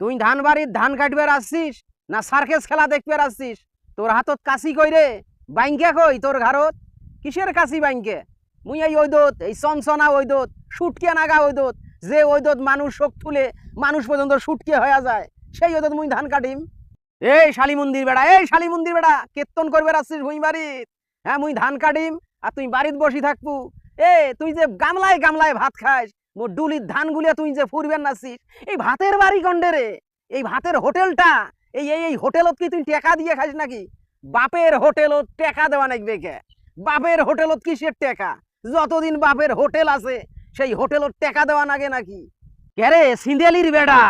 তুই ধান বাড়ির ধান কাটবার আসছিস না সার্কেস খেলা দেখবার আসছিস? তোর হাতত কাশি কই রে? বাইঙ্কে কই তোর ঘাড়ত? কিসের কাশি বাইঙ্কে মুই এই ওইদত এই চনচনা ওইদত সুটকে নাগা ওইদত যে ওইদত মানুষ শোক তুলে মানুষ পর্যন্ত সুটকে হয়ে যায়, সেই ওইদত মুই ধান কাটিম। এই শালি মন্দির বেড়া, এই শালি মন্দির বেড়া, কীর্তন করবে আসছিস ভুঁই বাড়িত? হ্যাঁ মুই ধান কাটিম আর তুই বাড়িত বসি থাকবু। এ, তুই যে গামলায় গামলায় ভাত খাস মোর ডুলির ধান গুলিয়া তুই যে ফুরবেন নাছিস এই ভাতের বাড়ি গন্ডে রে, এই ভাতের হোটেলটা, এই এই এই হোটেলত কি তুই টেকা দিয়ে খাস নাকি? বাপের হোটেলত টেকা দেওয়া নাকবে কে? বাপের হোটেলত কিসের টেকা? যতদিন বাপের হোটেল আছে, সেই হোটেলত টেকা দেওয়া নাগে নাকি? কেরে সিন্দেলির বেড়া?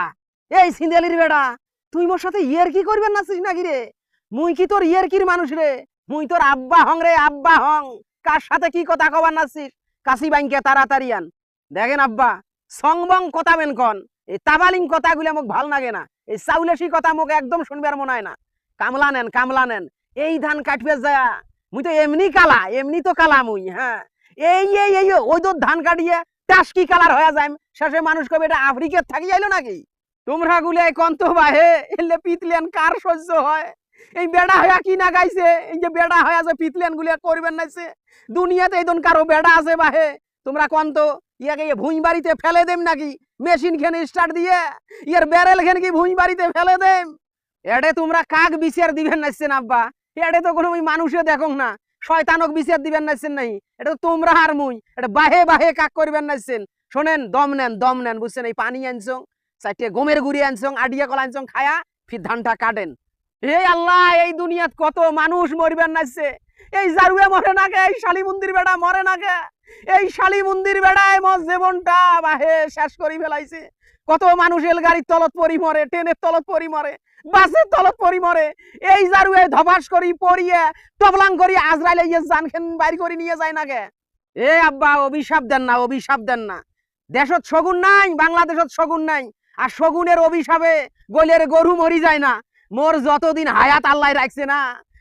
এই সিন্দেলির বেড়া, তুই মোর সাথে ইয়ের কি করবেন নাছিস নাকি রে? মুই কি তোর ইয়ের কির মানুষ রে? মুই তোর আব্বা হং রে, আব্বা হং। কার সাথে কি কথা কবার নাছিস কাশি বাইনকে তাড়াতাড়ি আন। দেখেন আব্বা, সংবং কথা বেন কন। এই তাবালিং কথাগুলো মোক ভালো লাগে না। এই চাউলেসি কথা মোক একদম শুনবার মনে হয় না। কামলা নেন কামলা নেন। এই ধান কাটবে যায় মুই তো এমনি কালা, এমনি তো কালা মুই হ্যাঁ। এই এই এই, ওই তো ধান কাটিয়ে টাস্কি কালার হয়ে যায় শেষে মানুষ কবে এটা আফ্রিকার থাকি যাইলো নাকি? তোমরা গুলে কন্ত বাহে, এলে পিতলেন কার সহ্য হয়? এই বেড়া হয়া কি না গাইছে? এই যে বেড়া হয়া যে পিতলেন গুলিয়া করবেন নাইছে? দুনিয়াতে এই কারও বেড়া আছে বাহে। তোমরা কন্ত ইয়াকে ইয়ে ভুঁই বাড়িতে ফেলে দেম নাকি? মেশিন খেনে স্টার্ট দিয়ে, ইয়ার ব্যারেল খেন কি ভুঁই বাড়িতে ফেলে দেম? এডে তোমরা কাক বিচার দিবেন নাইছেন আব্বা? এডে তো কোনো মানুষে দেখো না। শয়তানক বিচার দিবেন নাইছেন নাই। এটা তো তোমরা আর মুই। এটা বাহে বাহে কাক করবেন নাইছেন শোনেন, দম নেন দম নেন, বুঝছেন? এই পানি আনছং চারটে গমের গুড়ি আনছং আডিয়া কলা আনছং খায়া ফির ধানটা কাটেন। এই আল্লাহ, এই দুনিয়াত কত মানুষ মরবেন নাইছে এই জারুয়ে মরে নাকে এই শালি মন্দির বেড়া মরে নাকে এই শালি মন্দির বেড়ায় মর জীবনটা বাহে শেষ করি ফেলাইছে। কত মানুষ গাড়ির তলত পরি মরে, ট্রেনের তলত পরি মরে, বাসের তলত পরি মরে, এই জারুয়ে ধবাস করি পরিয়ে টবলাং করি, আজরাইলে ইয়ে জান খেন বাইর করে, নিয়ে যায় নাকে এ আব্বা, অভিশাপ দেন না, অভিশাপ দেন না। দেশত শগুন নাই, বাংলাদেশত শগুন নাই, আর শগুনের অভিশাপে গলের গরু মরি যায় না। মোর যতদিন হায়াত আল্লাহ রাখছে না,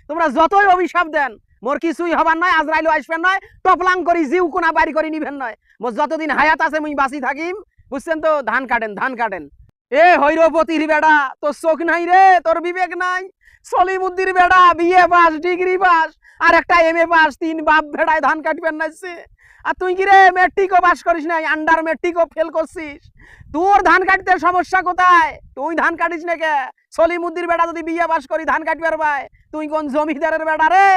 তোমরা যতই অভিশাপ দেন মোর কিছুই হবার নয় আজরাইলো আসবেন নয়, টপলাং করি, জিউ কোনা বাড়ি করে নিবেন নয়। মোর যতদিন হায়াত আছে মুই বাঁচি থাকিম, বুঝছেন তো? ধান কাটেন ধান কাটেন। এ হৈরপতির বেড়া, তোর চোখ নাই রে, তোর বিবেক নাই। সলিমুদ্দির বেড়া, বিএ পাস, ডিগ্রি পাস, আর একটা এম এ পাস, তিন বাপ ভেড়ায় ধান কাটবেন নাইছে আর তুই কি রে, মেট্রিকও পাস করিস নাই আন্ডার মেট্রিকও ফেল করছিস? তোর ধান কাটতে সমস্যা কোথায়? তুই ধান কাটিস না কে? সলিমুদ্দির বেড়া যদি বিয়ে পাস করি, ধান কাটবার ভাই। তুই কোন জমিদারের বেড়া রে?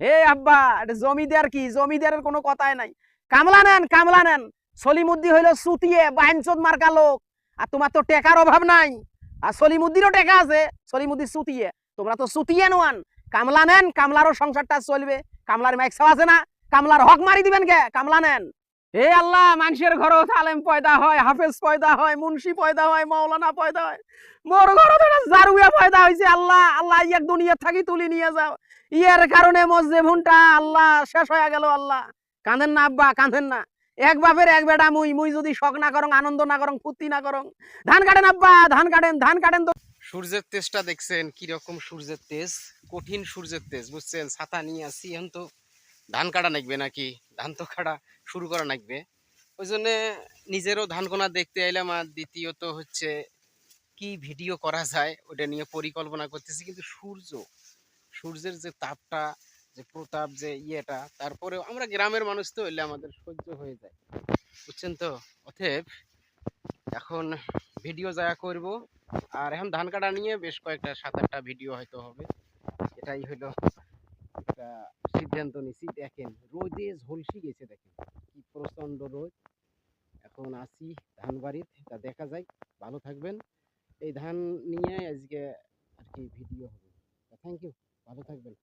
এ আব্বা, এটা জমিদার কি? জমিদারের কোনো কথাই নাই। কামলা নেন কামলা নেন। সলিমুদ্দি হইল সুতিয়ে বাইনচোদ মার্কা লোক। আর তোমার তো টেকার অভাব নাই। আর সলিমুদ্দিনও টেকা আছে সলিমুদ্দি সুতিয়ে তোমরা তো সুতিয়ে নোয়ান। কামলা নেন, কামলারও সংসারটা চলবে। কামলার ম্যাক্স আছে না। কামলার হক মারি দিবেন কে? কামলা নেন। হে আল্লাহ, মানুষের ঘরও আলেম পয়দা হয়, হাফেজ পয়দা হয়, মুন্সি পয়দা হয় মৌলানা পয়দা হয়। মোর ঘরও তো জারুয়া পয়দা হয়েছে আল্লাহ আল্লাহ ইয়াক দুনিয়া থাকি তুলি নিয়ে যাও। ইয়ের কারণে মোর জীবনটা আল্লাহ শেষ হয়ে গেল, আল্লাহ। কাঁদেন না আব্বা, কাঁদেন না। এক বাপের এক বেটা, মুই মুই যদি শখ না করং, আনন্দ না করং, ফুর্তি না করং। ধান কাটেন আব্বা, ধান কাটেন ধান কাটেন তো। সূর্যের তেজটা দেখছেন কি রকম সূর্যের তেজ? কঠিন সূর্যের তেজ, বুঝছেন? ছাতা নিয়ে আসি এখন তো ধান কাটা নাকবে নাকি? ধান তো কাটা শুরু করা নাকবে। ওই জন্যে নিজেরও ধান কোনা দেখতে এলাম আর দ্বিতীয়ত হচ্ছে কি ভিডিও করা যায় ওটা নিয়ে পরিকল্পনা করতেছি। কিন্তু সূর্য, সূর্যের যে তাপটা, যে প্রতাপ, যে ইয়েটা, তারপরেও আমরা গ্রামের মানুষ তো হইলে আমাদের সহ্য হয়ে যায়। বুঝছেন তো? অতএব এখন ভিডিও যা করব, আর এখন ধান কাটা নিয়ে বেশ কয়েকটা সাত আটটা ভিডিও হয়তো হবে। এটাই হলো একটা সিদ্ধান্ত নিছি, দেখেন, রোদে ঝলসি গেছে, দেখেন, কি প্রচণ্ড রোদ। এখন আসি ধান বাড়িতে তা দেখা যায় ভালো থাকবেন। এই ধান নিয়ে আজকে আর কি ভিডিও হবে। থ্যাংক ইউ ভালো থাকবেন।